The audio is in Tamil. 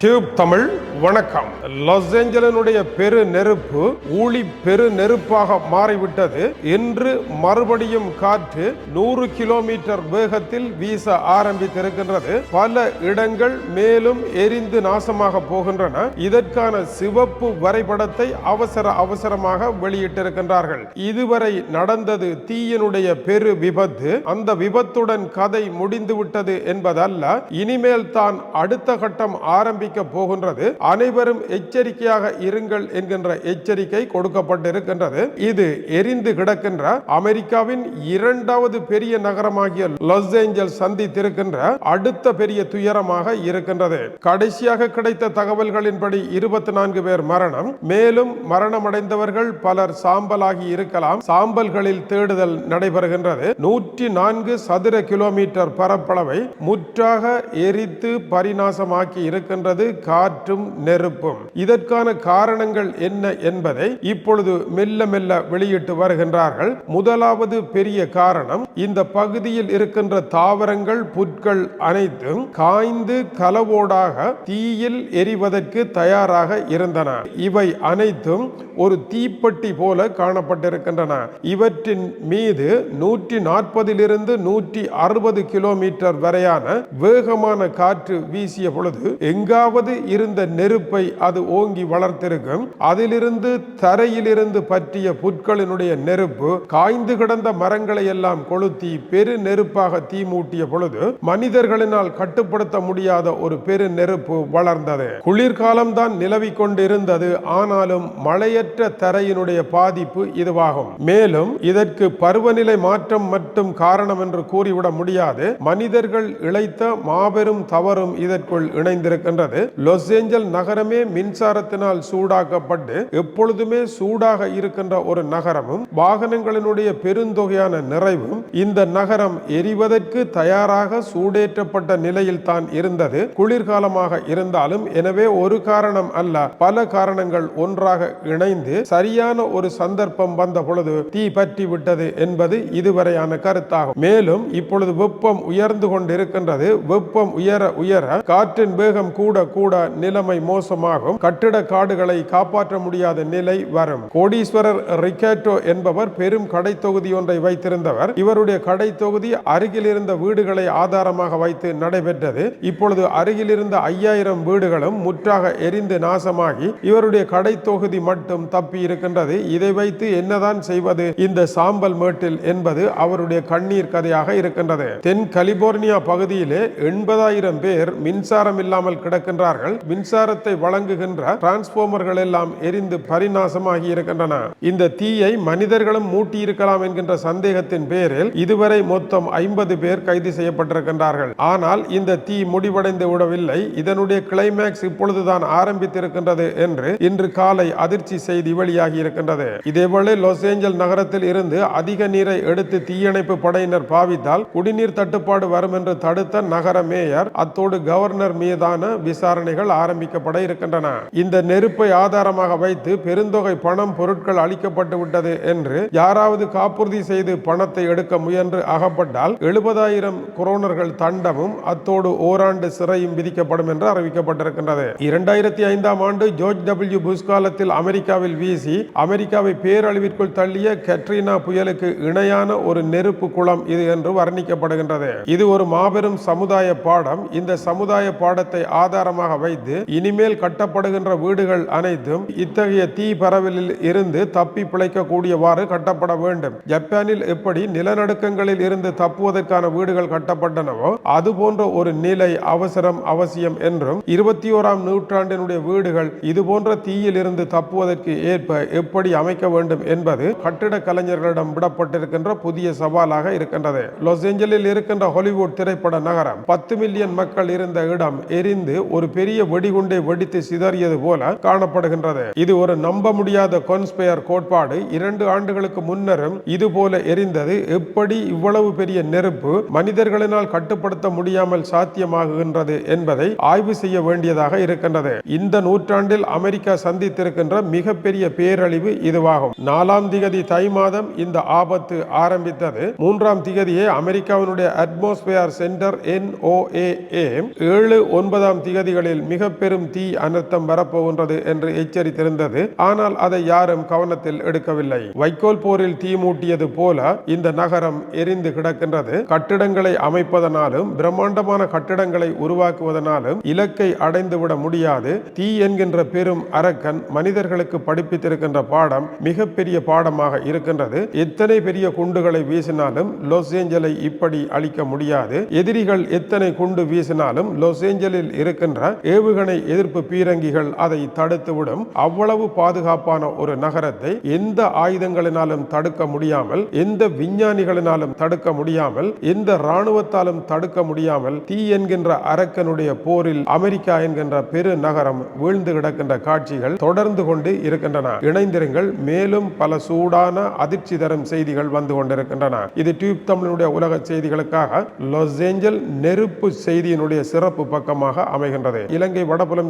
டியூப் தமிழ் வணக்கம். லாஸ் ஏஞ்சலனுடைய பெரு நெருப்பு ஊழி பெரு நெருப்பாக மாறிவிட்டது. இன்று மறுபடியும் காற்று நூறு கிலோமீட்டர் வேகத்தில் வீச ஆரம்பித்திருக்கின்றது. பல இடங்கள் மேலும் எரிந்து நாசமாக போகின்றன. இதற்கான சிவப்பு வரைபடத்தை அவசர அவசரமாக வெளியிட்டிருக்கின்றார்கள். இதுவரை நடந்தது தீயினுடைய பெரு விபத்து. அந்த விபத்துடன் கதை முடிந்துவிட்டது என்பதல்ல. இனிமேல் தான் அடுத்த கட்டம் ஆரம்பிக்க போகின்றது. அனைவரும் எச்சரிக்கையாக இருங்கள் என்கின்ற எச்சரிக்கை கொடுக்கப்பட்டிருக்கின்றது. இது எரிந்து கிடக்கின்ற அமெரிக்காவின் இரண்டாவது பெரிய நகரமாகிய லாஸ் ஏஞ்சல் சந்தித்திருக்கின்ற அடுத்த பெரிய துயரமாக இருக்கின்றது. கடைசியாக கிடைத்த தகவல்களின்படி இருபத்தி நான்கு பேர் மரணம். மேலும் மரணமடைந்தவர்கள் பலர் சாம்பலாகி இருக்கலாம். சாம்பல்களில் தேடுதல் நடைபெறுகின்றது. நூற்றி நான்கு சதுர கிலோமீட்டர் பரப்பளவை முற்றாக எரித்து பரிநாசமாக்கி இருக்கின்றது. காற்றும் நெருப்பும். இதற்கான காரணங்கள் என்ன என்பதை இப்பொழுது மெல்ல மெல்ல வெளியிட்டு வருகின்றார்கள். முதலாவது பெரிய காரணம் இந்த பகுதியில் இருக்கின்ற தாவரங்கள் புற்கள் அனைத்தும் காய்ந்து கலவோடாக தீயில் எரிவதற்கு தயாராக இருந்தன. இவை அனைத்தும் ஒரு தீப்பெட்டி போல காணப்பட்டிருக்கின்றன. இவற்றின் மீது நூற்றி நாற்பதிலிருந்து நூற்றி அறுபது கிலோமீட்டர் வரையான வேகமான காற்று வீசிய பொழுது எங்காவது இருந்த நெருப்பை அது ஓங்கி வளர்த்திருக்கும். அதிலிருந்து தரையிலிருந்து பற்றிய புற்களினுடைய நெருப்பு காய்ந்து கிடந்த மரங்களை எல்லாம் கொளுத்தி பெரு நெருப்பாக தீ மூட்டிய பொழுது மனிதர்களினால் கட்டுப்படுத்த முடியாத ஒரு பெரு நெருப்பு வளர்ந்தது. குளிர்காலம்தான் நிலவி கொண்டிருந்தது. ஆனாலும் மழையற்ற தரையினுடைய பாதிப்பு இதுவாகும். மேலும் இதற்கு பருவநிலை மாற்றம் மட்டும் காரணம் என்று கூறிவிட முடியாது. மனிதர்கள் இழைத்த மாபெரும் தவறும் இதற்குள் இணைந்திருக்கின்றது. லொஸ் ஏஞ்சல் நகரமே மின்சாரத்தினால் சூடாக்கப்பட்டு எப்பொழுதுமே சூடாக இருக்கின்ற ஒரு நகரமும் வாகனங்களினுடைய பெருந்தொகையான நிறைவும் இந்த நகரம் எரிவதற்கு தயாராக சூடேற்றப்பட்ட நிலையில் தான் இருந்தது. குளிர்காலமாக இருந்தாலும் எனவே ஒரு காரணம் அல்ல. பல காரணங்கள் ஒன்றாக இணைந்து சரியான ஒரு சந்தர்ப்பம் வந்த பொழுது தீ பற்றி விட்டது என்பது இதுவரையான கருத்தாகும். மேலும் இப்பொழுது வெப்பம் உயர்ந்து கொண்டிருக்கின்றது. வெப்பம் உயர உயர காற்றின் வேகம் கூட கூட நிலைமை மோசமாகும். கட்டிட காடுகளை காப்பாற்ற முடியாத நிலை வரும். கோடீஸ்வரர் ரிகேட்டோ என்பவர் பெரும் கடை தொகுதி ஒன்றை வைத்திருந்தவர். இவருடைய கடை தொகுதி அருகில் இருந்த வீடுகளை ஆதாரமாக வைத்து நடைபெற்றது. இப்பொழுது அருகில் இருந்த ஐயாயிரம் வீடுகளும் முற்றாக எரிந்து நாசமாகி இவருடைய கடை தொகுதி மட்டும் தப்பி இருக்கின்றது. இதை வைத்து என்னதான் செய்வது? இந்த சாம்பல் மேட்டில் என்பது அவருடைய கண்ணீர் கதையாக இருக்கின்றது. தென் கலிபோர்னியா பகுதியிலே எண்பதாயிரம் பேர் மின்சாரம் இல்லாமல் கிடக்கின்றார்கள். மின்சாரத்தை வழங்குகின்ற டிரான்ஸ்பார்மர்கள் எல்லாம் எரிந்து பரிநாசமாகி இருக்கின்றன. இந்த தீயை மனிதர்களும் மூட்டியிருக்கலாம் என்கின்ற சந்தேகத்தின் பேரில் இதுவரை மொத்தம் ஐம்பது பேர் கைது செய்யப்பட்டிருக்கின்றார்கள். ஆனால் இந்த தீ முடிவடைந்து விடவில்லை. இதனுடைய கிளைமேக்ஸ் இப்பொழுதுதான் ஆரம்பித்திருக்கின்றது என்று இன்று காலை அதிர்ச்சி செய்தி வெளியாகி இருக்கின்றது. இதேவேளை லாஸ் ஏஞ்சல் நகரத்தில் இருந்து அதிக நீரை எடுத்து தீயணைப்பு படையினர் பாவித்தால் குடிநீர் தட்டுப்பாடு வரும் என்று தடுத்த நகர மேயர் அத்தோடு கவர்னர் மீதான விசாரணைகள் ஆரம்பிக்க பட இருக்கின்றன. இந்த நெருப்பை ஆதாரமாக வைத்து பெருந்தொகை பணம் பொருட்கள் அளிக்கப்பட்டு விட்டது என்று யாராவது காப்புறுதி செய்து பணத்தை எடுக்க முயன்று அகப்பட்டால் எழுபதாயிரம் குரோனர்கள் தண்டமும் அத்தோடு ஓராண்டு சிறையும் விதிக்கப்படும் என்று அறிவிக்கப்பட்டிருக்கின்றது. இரண்டாயிரத்தி ஐந்தாம் ஆண்டு ஜோர்ஜ் டபிள்யூ புஷ் காலத்தில் அமெரிக்காவில் வீசி அமெரிக்காவை பேரழிவிற்குள் தள்ளிய கட்ரீனா புயலுக்கு இணையான ஒரு நெருப்பு குளம் இது என்று வர்ணிக்கப்படுகின்றது. இது ஒரு மாபெரும் சமுதாய பாடம். இந்த சமுதாய பாடத்தை ஆதாரமாக வைத்து இனி இனிமேல் கட்டப்படுகின்ற வீடுகள் அனைத்தும் இத்தகைய தீ பரவலில் இருந்து தப்பி பிழைக்கக்கூடியவாறு கட்டப்பட வேண்டும். ஜப்பானில் எப்படி நிலநடுக்கங்களில் இருந்து தப்புவதற்கான வீடுகள் கட்டப்பட்டனவோ அதுபோன்ற ஒரு நிலை அவசரம் அவசியம் என்றும் இருபத்தி ஓராம் நூற்றாண்டினுடைய வீடுகள் இது போன்ற தீயில் இருந்து தப்புவதற்கு ஏற்ப எப்படி அமைக்க வேண்டும் என்பது கட்டிட கலைஞர்களிடம் விடப்பட்டிருக்கின்ற புதிய சவாலாக இருக்கின்றது. லாஸ் ஏஞ்சலில் இருக்கின்ற ஹாலிவுட் திரைப்பட நகரம் பத்து மில்லியன் மக்கள் இருந்த இடம் எரிந்து ஒரு பெரிய வெடிகுண்டை வெடித்து சிதறியது போல காணப்படுகின்றது. இது ஒரு நம்ப முடியாத கொன்ஸ்பயர் கோட்பாடு. இரண்டு ஆண்டுகளுக்கு முன்னரும் இது போல எரிந்தது. எப்படி இவ்வளவு பெரிய நெருப்பு மனிதர்களினால் கட்டுப்படுத்த முடியாமல் சாத்தியமாகுகின்றது என்பதை ஆய்வு செய்ய வேண்டியதாக இருக்கின்றது. இந்த நூற்றாண்டில் அமெரிக்கா சந்தித்திருக்கின்ற மிகப்பெரிய பேரழிவு இதுவாகும். நாலாம் திகதி தை மாதம் இந்த ஆபத்து ஆரம்பித்தது. மூன்றாம் திகதியே அமெரிக்காவினுடைய அட்மாஸ்பியர் சென்டர் என்ஓஏஏ ஏழு ஒன்பதாம் திகதிகளில் மிக பெரும் தீ அனர்த்தம் வரப்போகின்றது என்று எச்சரித்திருந்தது. ஆனால் அதை யாரும் கவனத்தில் எடுக்கவில்லை. வைக்கோல் போரில் தீ மூட்டியது போல இந்த நகரம் எரிந்து கிடக்கின்றது. கட்டிடங்களை அமைப்பதனாலும் பிரம்மாண்டமான கட்டிடங்களை உருவாக்குவதனாலும் இலக்கை அடைந்துவிட முடியாது. தீ என்கின்ற பெரும் அரக்கன் மனிதர்களுக்கு படிப்பித்திருக்கின்ற பாடம் மிகப்பெரிய பாடமாக இருக்கின்றது. எத்தனை பெரிய குண்டுகளை வீசினாலும் லாஸ் ஏஞ்சலை இப்படி அழிக்க முடியாது. எதிரிகள் எத்தனை குண்டு வீசினாலும் லாஸ் ஏஞ்சலில் இருக்கின்ற ஏவுகணை எதிர்ப்பு பீரங்கிகள் அதை தடுத்துவிடும். அவ்வளவு பாதுகாப்பான ஒரு நகரத்தை எந்த ஆயுதங்களினாலும் தடுக்க முடியாமல் எந்த விஞ்ஞானிகளினாலும் தடுக்க முடியாமல் எந்த இராணுவத்தாலும் தடுக்க முடியாமல் தீ என்கின்ற அரக்கனுடைய போரில் அமெரிக்கா என்கின்ற பெரு நகரம் வீழ்ந்து கிடக்கின்ற காட்சிகள் தொடர்ந்து கொண்டு இருக்கின்றன. இணைந்திருங்கள். மேலும் பல சூடான அதிர்ச்சி தரும் செய்திகள் வந்து கொண்டிருக்கின்றன. இது டியூப் தமிழுடைய உலக செய்திகளுக்காக லாஸ் ஏஞ்சல் நெருப்பு செய்தியினுடைய சிறப்பு பக்கமாக அமைகின்றது. இலங்கை வடபுலம்